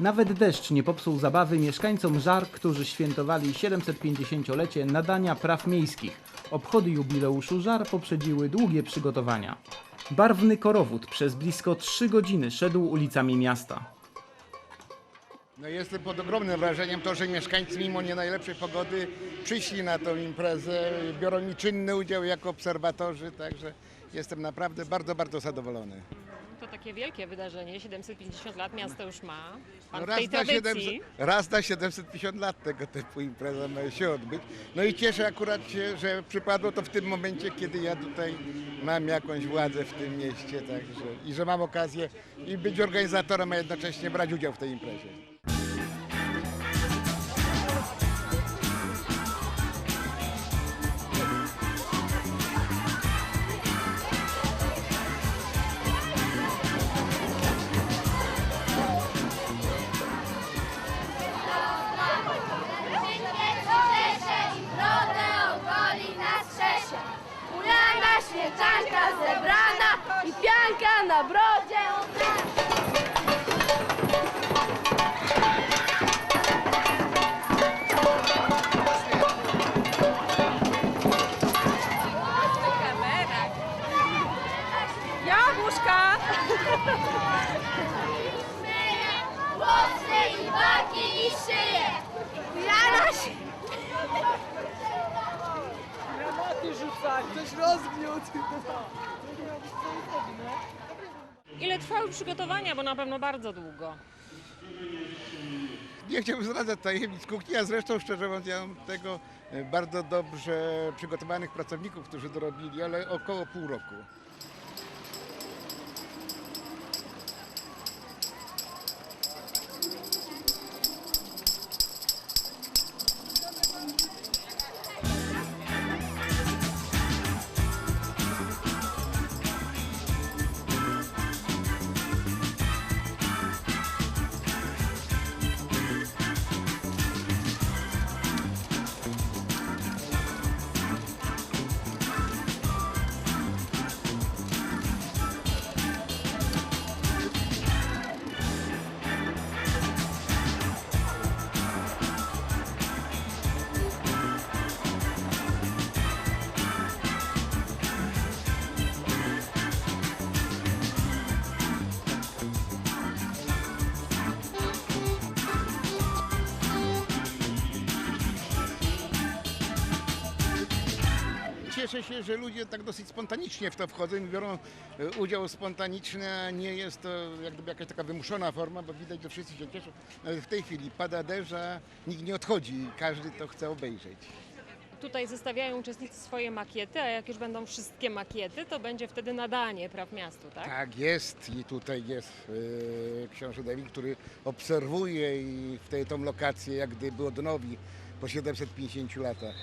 Nawet deszcz nie popsuł zabawy mieszkańcom Żar, którzy świętowali 750-lecie nadania praw miejskich. Obchody jubileuszu Żar poprzedziły długie przygotowania. Barwny korowód przez blisko 3 godziny szedł ulicami miasta. No jestem pod ogromnym wrażeniem to, że mieszkańcy mimo nie najlepszej pogody przyszli na tą imprezę, biorą mi czynny udział jako obserwatorzy, także jestem naprawdę bardzo, bardzo zadowolony. To takie wielkie wydarzenie, 750 lat miasto już ma. Pan No w tej raz, na tradycji. 700, raz na 750 lat tego typu impreza ma się odbyć. No i cieszę akurat się, że przypadło to w tym momencie, kiedy ja tutaj mam jakąś władzę w tym mieście, także i że mam okazję i być organizatorem, a jednocześnie brać udział w tej imprezie. Przygotowania, bo na pewno bardzo długo. Nie chciałbym zdradzać tajemnic kuchni, a zresztą szczerze mówiąc ja mam tego bardzo dobrze przygotowanych pracowników, którzy to robili, ale około pół roku. Cieszę się, że ludzie tak dosyć spontanicznie w to wchodzą i biorą e, udział spontaniczny, a nie jest to jak gdyby jakaś taka wymuszona forma, bo widać, że wszyscy się cieszą. Nawet w tej chwili pada deszcz, a nikt nie odchodzi i każdy to chce obejrzeć. Tutaj zostawiają uczestnicy swoje makiety, a jak już będą wszystkie makiety, to będzie wtedy nadanie praw miastu, tak? Tak jest i tutaj jest e, książę Dawid, który obserwuje i w tej tą lokację jak gdyby odnowi po 750 latach.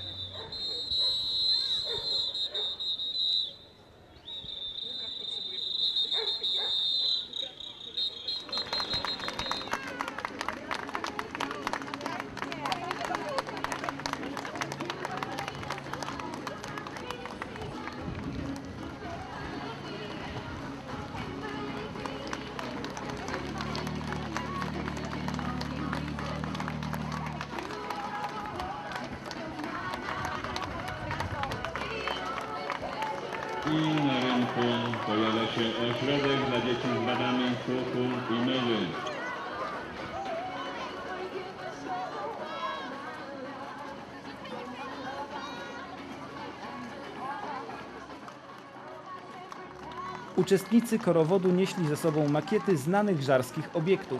Uczestnicy korowodu nieśli ze sobą makiety znanych żarskich obiektów.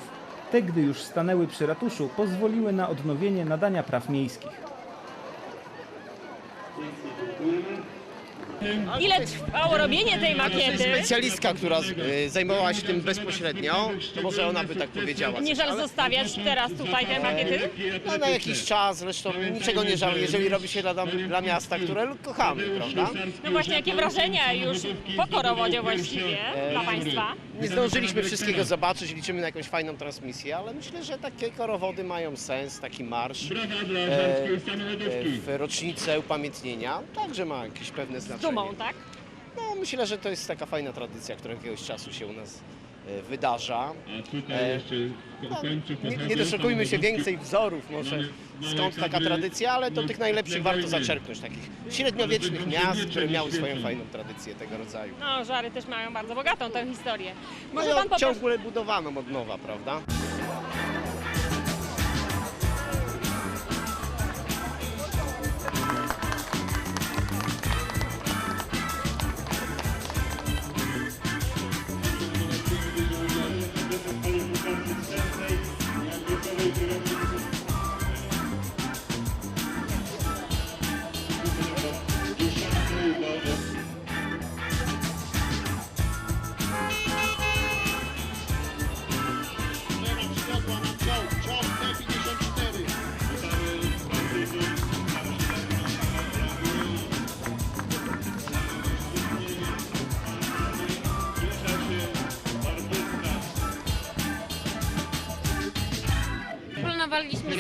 Te, gdy już stanęły przy ratuszu, pozwoliły na odnowienie nadania praw miejskich. Ile trwało robienie tej makiety? specjalistka, która y, zajmowała się tym bezpośrednio, to może ona by tak powiedziała. Nie żal zostawiać teraz tutaj te makiety? No, na jakiś czas, zresztą niczego nie żałuję, jeżeli robi się dla, dla miasta, które kochamy, prawda? No właśnie, jakie wrażenia już po korowodzie właściwie dla Państwa? Nie zdążyliśmy wszystkiego zobaczyć, liczymy na jakąś fajną transmisję, ale myślę, że takie korowody mają sens, taki marsz e, e, w rocznicę upamiętnienia także ma jakieś pewne Z znaczenie. dumą, tak? No, myślę, że to jest taka fajna tradycja, która jakiegoś czasu się u nas wydarza. A tutaj E, jeszcze ko- kończy Nie, nie doszukujmy się więcej wzorów, może skąd taka tradycja, ale to tych najlepszych warto zaczerpnąć, takich średniowiecznych miast, które miały swoją fajną tradycję tego rodzaju. No, żary też mają bardzo bogatą tę historię. No Może i pan popatrz... ciągle budowaną od nowa, prawda?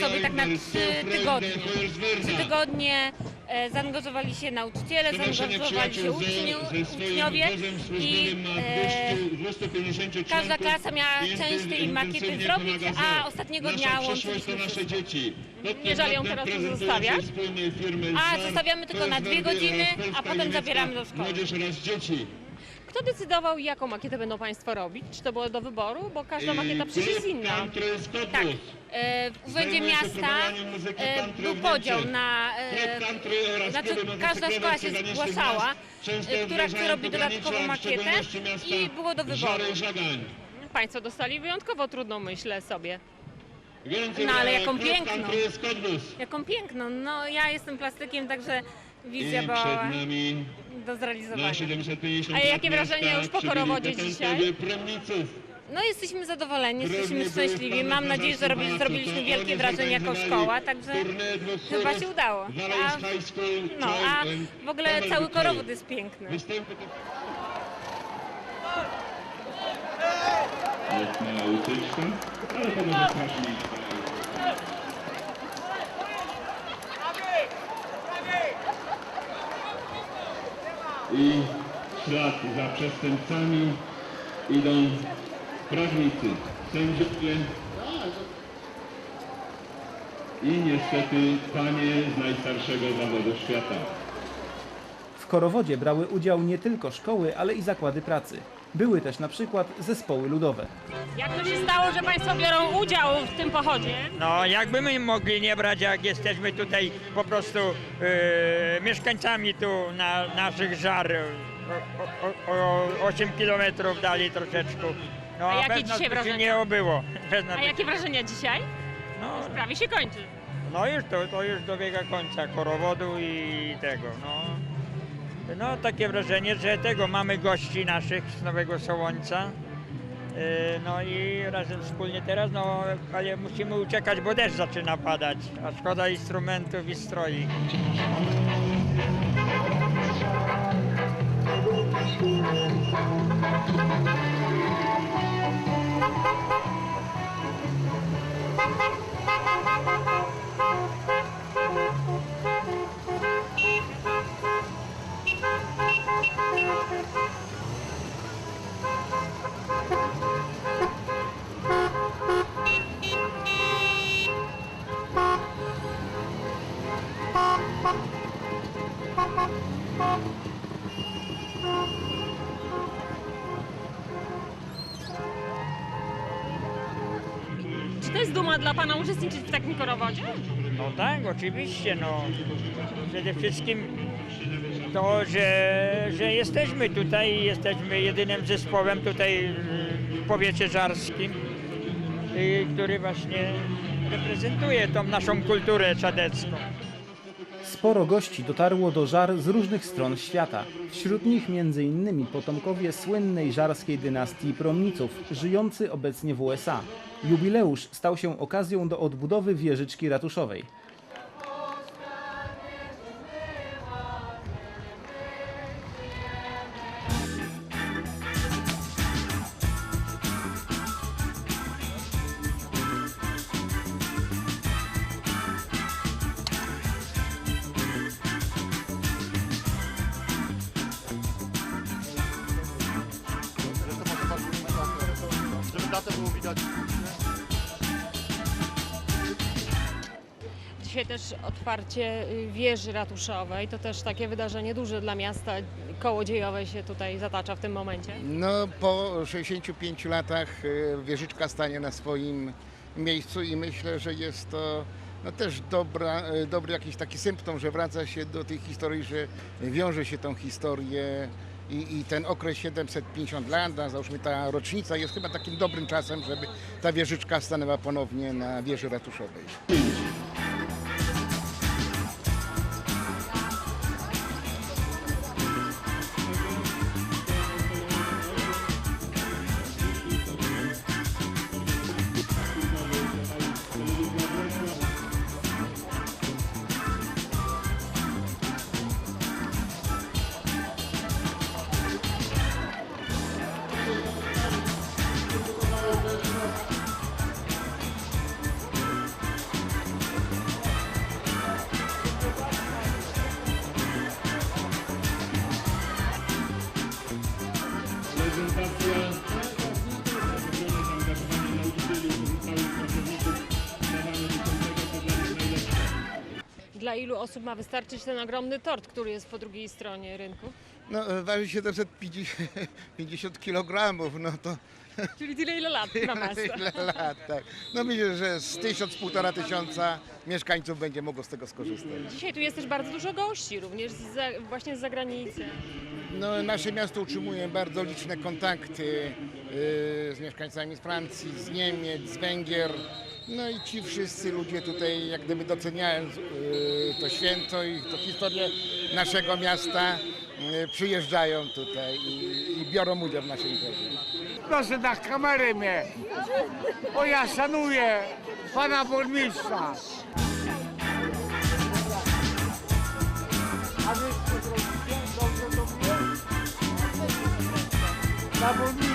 Sobie tak na trzy tygodnie. Trzy tygodnie e, zaangażowali się nauczyciele, zaangażowali się uczniu, uczniowie i e, każda klasa miała część tej makiety zrobić, a ostatniego dnia łączyliśmy. Nie żal ją teraz już zostawiać? A zostawiamy tylko na dwie godziny, a potem zabieramy do szkoły. Kto decydował, jaką makietę będą Państwo robić? Czy to było do wyboru? Bo każda makieta przecież jest inna. Tak. E, W Urzędzie Miasta e, był podział na... E, Znaczy każda szkoła się zgłaszała, e, która chce robić dodatkową makietę i było do wyboru. Państwo dostali wyjątkowo trudną myślę sobie. No, ale jaką piękną. Jaką piękną. No ja jestem plastykiem, także wizja I była do na zrealizowania. 750 A jakie miasta już po potomkowie dzisiaj? No jesteśmy zadowoleni, jesteśmy szczęśliwi. Mam nadzieję, że robi, zrobiliśmy wielkie wrażenie jako szkoła, także chyba się udało. A, no, a w ogóle cały korowód jest piękny. Letnia ucieczka, ale to I w ślad za przestępcami idą prawnicy, sędziowie i niestety panie z najstarszego zawodu świata. W korowodzie brały udział nie tylko szkoły, ale i zakłady pracy. Były też na przykład zespoły ludowe. Jak to się stało, że Państwo biorą udział w tym pochodzie? No, jakby my mogli nie brać, jak jesteśmy tutaj po prostu e, mieszkańcami tu na naszych żar, o, o, o 8 kilometrów dalej troszeczkę. No, A jakie bez nas dzisiaj by się wrażenia? nie obyło. Bez nas A by- jakie wrażenia dzisiaj? no, Prawie się kończy. no już to, to już dobiega końca korowodu i tego, no. No takie wrażenie, że tego mamy gości naszych z Nowego Sołońca. E, No i razem wspólnie teraz, no ale musimy uciekać, bo deszcz zaczyna padać, a szkoda instrumentów i stroi. Czy to jest duma dla Pana uczestniczyć w takim korowodzie? No tak, oczywiście, no. Przede wszystkim to, że, że jesteśmy tutaj, jesteśmy jedynym zespołem tutaj w powiecie żarskim, y, który właśnie reprezentuje tą naszą kulturę czadecką. Sporo gości dotarło do żar z różnych stron świata. Wśród nich m.in. potomkowie słynnej żarskiej dynastii Promniców, żyjący obecnie w USA. Jubileusz stał się okazją do odbudowy wieżyczki ratuszowej. Otwarcie y, wieży ratuszowej. To też takie wydarzenie duże dla miasta. Koło dziejowe się tutaj zatacza w tym momencie. No po 65 latach e, wieżyczka stanie na swoim miejscu i myślę, że jest to no też dobra, e, dobry jakiś taki symptom, że wraca się do tej historii, że wiąże się tą historię i, i ten okres 750 lat, a załóżmy ta rocznica jest chyba takim dobrym czasem, żeby ta wieżyczka stanęła ponownie na wieży ratuszowej. Dla ilu osób ma wystarczyć ten ogromny tort, który jest po drugiej stronie rynku? No waży 750 kg, no to Czyli tyle ile lat ma miasto. Ile lat, tak. No myślę, że z tysiąc, półtora tysiąca mieszkańców będzie mogło z tego skorzystać. Dzisiaj tu jest też bardzo dużo gości, również z za, właśnie z zagranicy. No, nasze miasto utrzymuje bardzo liczne kontakty yy, z mieszkańcami z Francji, z Niemiec, z Węgier. No i ci wszyscy ludzie tutaj jak gdyby doceniając yy, to święto i to historię naszego miasta yy, przyjeżdżają tutaj i, i biorą udział w naszej imprezie. Proszę na kamerę mnie, bo ja szanuję pana burmistrza. A wy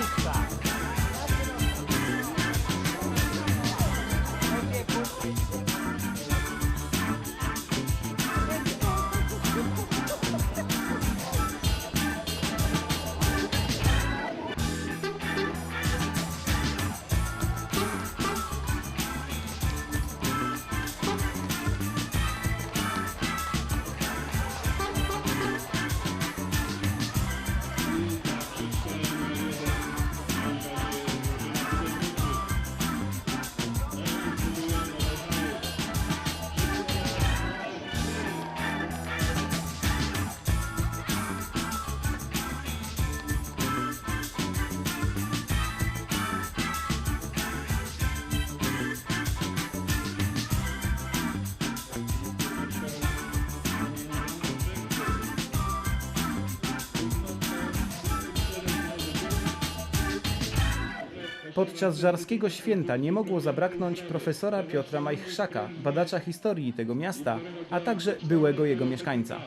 Podczas żarskiego święta nie mogło zabraknąć profesora Piotra Majchrzaka, badacza historii tego miasta, a także byłego jego mieszkańca.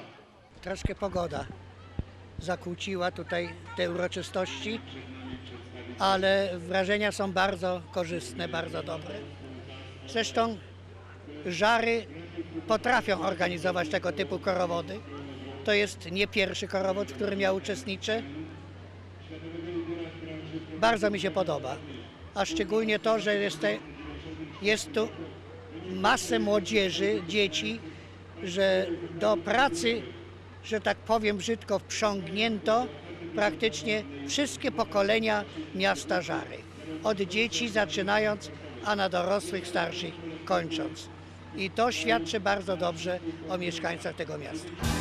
troszkę pogoda zakłóciła tutaj te uroczystości, ale wrażenia są bardzo korzystne, bardzo dobre. Zresztą żary potrafią organizować tego typu korowody. To jest nie pierwszy korowód, w którym ja uczestniczę. Bardzo mi się podoba, a szczególnie to, że jest, te, jest tu masę młodzieży, dzieci, że do pracy, że tak powiem brzydko, wprzągnięto praktycznie wszystkie pokolenia miasta Żary. Od dzieci zaczynając, a na dorosłych, starszych kończąc. I to świadczy bardzo dobrze o mieszkańcach tego miasta.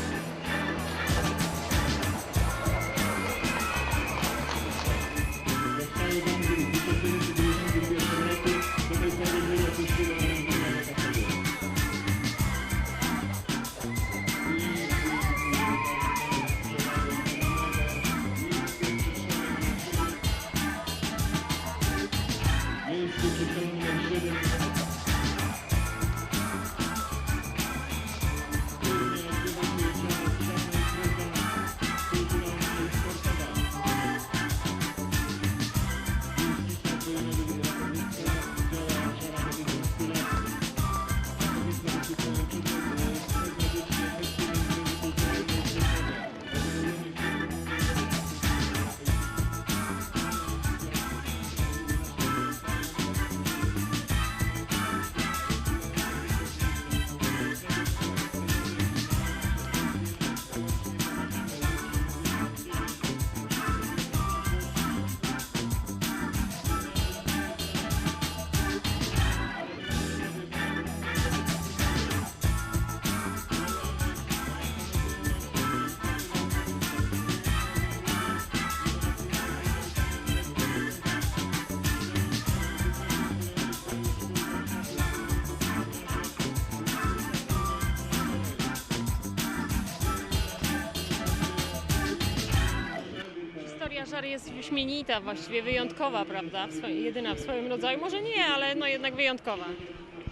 Żar jest wyśmienita, właściwie wyjątkowa, prawda? W swoim, jedyna w swoim rodzaju. Może nie, ale no jednak wyjątkowa.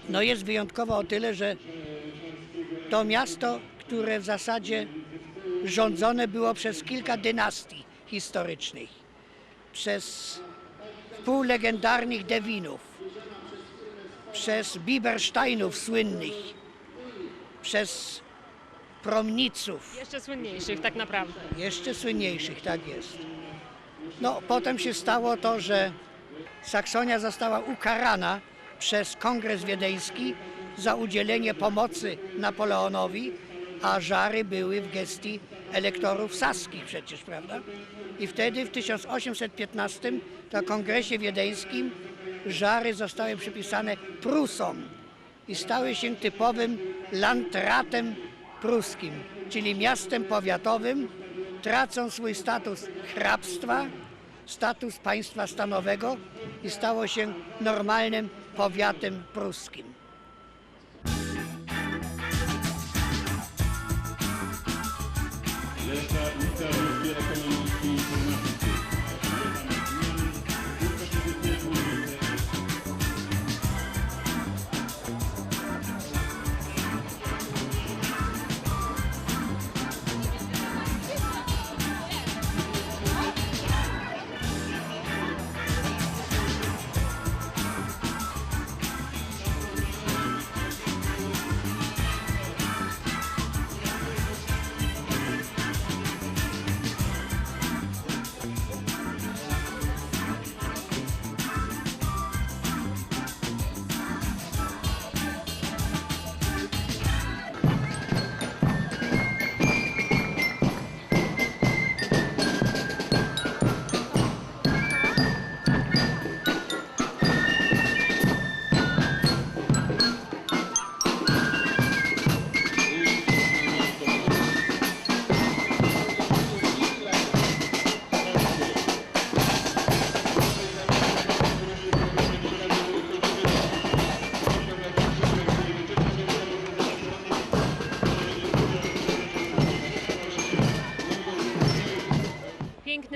No jest wyjątkowo o tyle, że to miasto, które w zasadzie rządzone było przez kilka dynastii historycznych, przez półlegendarnych Dewinów, przez Bibersteinów słynnych, przez Promniców, Jeszcze słynniejszych tak naprawdę. jeszcze słynniejszych, tak jest. No, potem się stało to, że Saksonia została ukarana przez Kongres Wiedeński za udzielenie pomocy Napoleonowi, a żary były w gestii elektorów saskich przecież, prawda? I wtedy w 1815 na Kongresie Wiedeńskim żary zostały przypisane Prusom i stały się typowym landratem pruskim, czyli miastem powiatowym, tracą swój status hrabstwa, status państwa stanowego i stało się normalnym powiatem pruskim.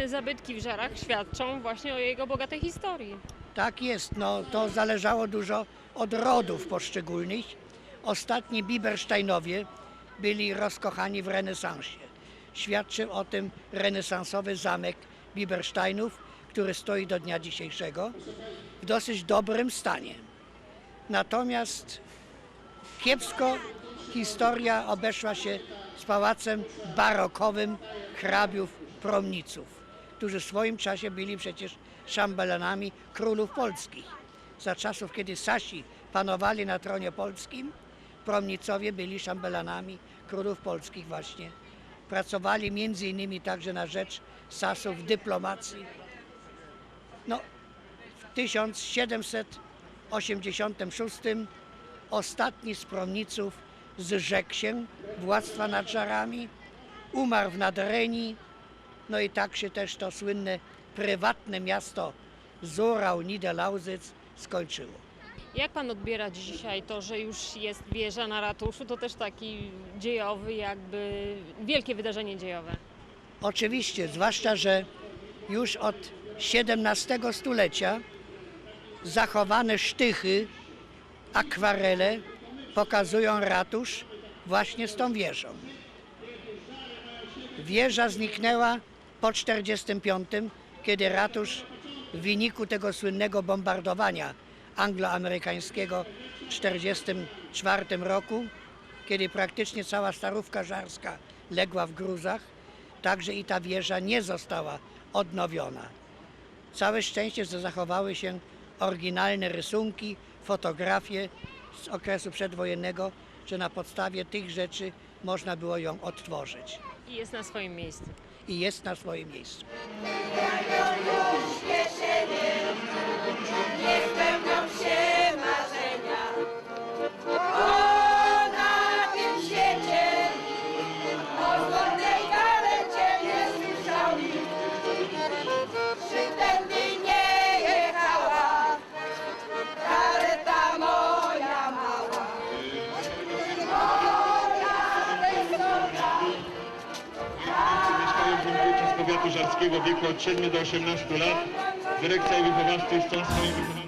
Zabytki w Żarach świadczą właśnie o jego bogatej historii. Tak jest, no to zależało dużo od rodów poszczególnych. Ostatni Bibersteinowie byli rozkochani w renesansie. Świadczy o tym renesansowy zamek Bibersteinów, który stoi do dnia dzisiejszego w dosyć dobrym stanie. Natomiast kiepsko historia obeszła się z pałacem barokowym hrabiów Promniców, którzy w swoim czasie byli przecież szambelanami królów polskich. Za czasów, kiedy Sasi panowali na tronie polskim, Promnicowie byli szambelanami królów polskich właśnie. Pracowali między innymi także na rzecz Sasów w dyplomacji. No, w 1786 ostatni z Promniców zrzekł się władztwa nad Żarami, umarł w Nadrenii, no i tak się też to słynne prywatne miasto Zurau Niederlausitz skończyło. Jak pan odbiera dzisiaj to, że już jest wieża na ratuszu? To też taki dziejowy, jakby wielkie wydarzenie dziejowe. Oczywiście, zwłaszcza, że już od XVII stulecia zachowane sztychy, akwarele pokazują ratusz właśnie z tą wieżą. Wieża zniknęła po 1945, kiedy ratusz w wyniku tego słynnego bombardowania angloamerykańskiego w 1944 roku, kiedy praktycznie cała starówka żarska legła w gruzach, także i ta wieża nie została odnowiona. Całe szczęście, że zachowały się oryginalne rysunki, fotografie z okresu przedwojennego, że na podstawie tych rzeczy można było ją odtworzyć. I jest na swoim miejscu. I jest na swoim miejscu. Powiatu żarskiego w wieku od 7 do 18 lat. Dyrekcja i wychowawcy chcą swoim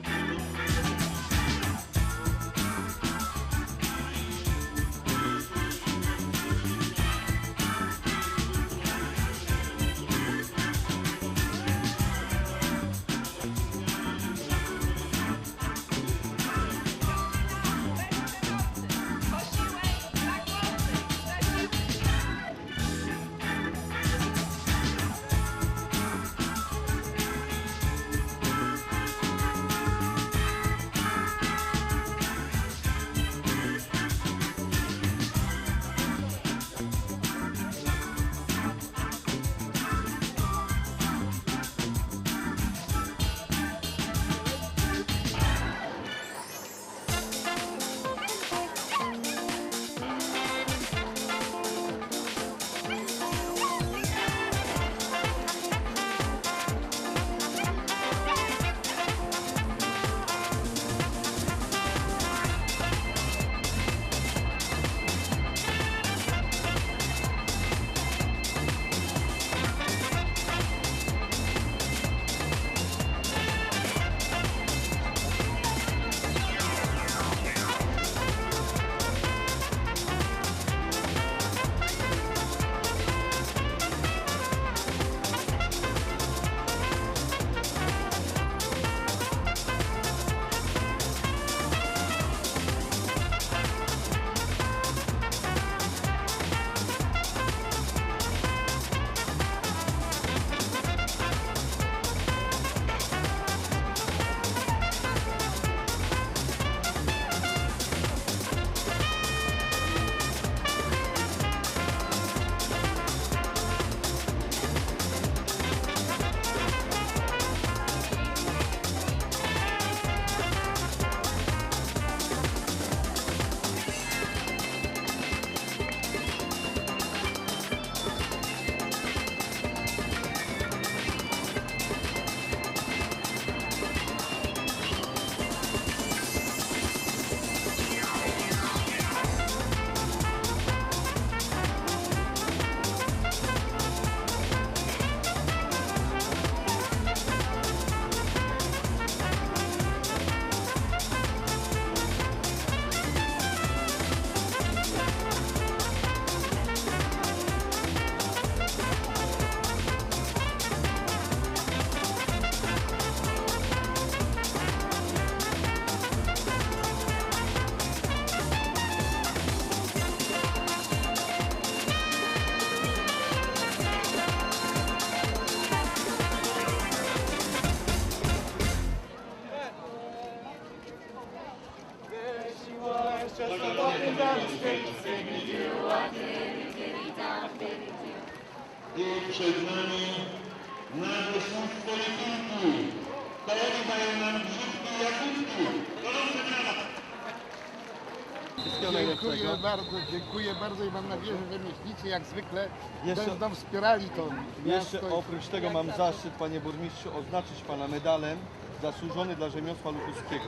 Dziękuję bardzo, dziękuję bardzo i mam nadzieję, że rzemieślnicy jak zwykle Jeszcze- będą wspierali to miasto. Jeszcze oprócz tego mam zaszczyt, panie burmistrzu, oznaczyć pana medalem zasłużony dla rzemiosła lubuskiego.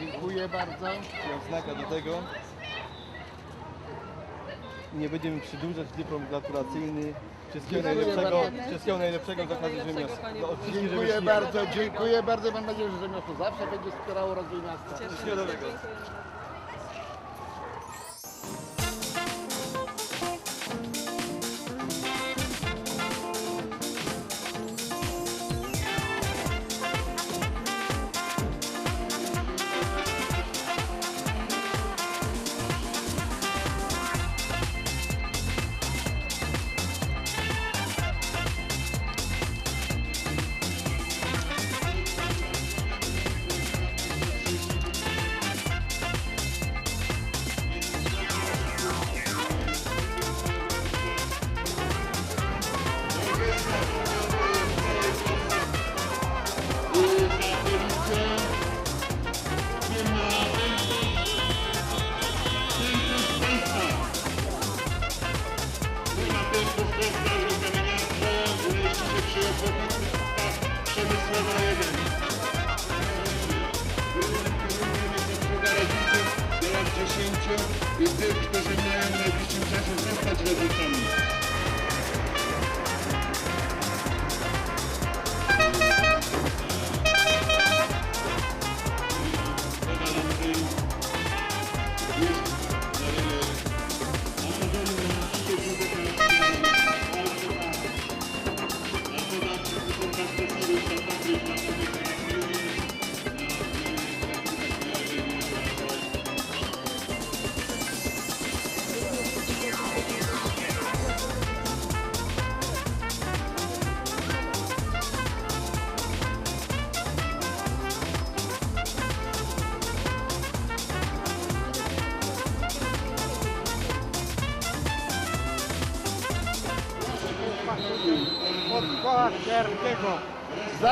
Dziękuję bardzo. I odznaka do tego. Nie będziemy przedłużać dyplom gratulacyjny. Wszystkiego Dziękuję najlepszego, bardzo. wszystkiego najlepszego z okazji rzemiosła. Do wszystkich Dziękuję rzemieślników. bardzo, dziękuję bardzo. Mam nadzieję, że rzemiosło zawsze będzie wspierało rozwój miasta. Wszystkiego dobrego.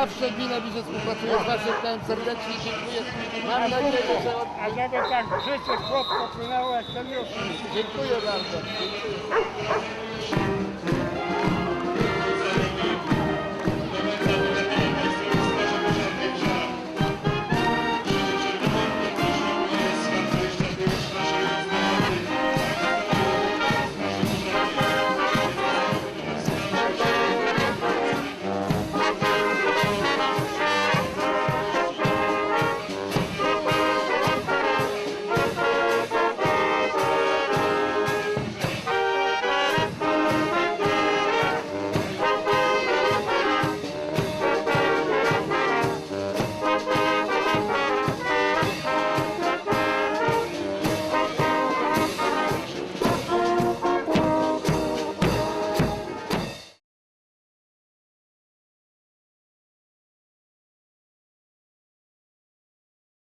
Zawsze gmina Wiże współpracuje z Waszym krajem serdecznie dziękuję. Mam nadzieję, że... A żeby tak życie słodko płynęło jak ten już. Dziękuję bardzo.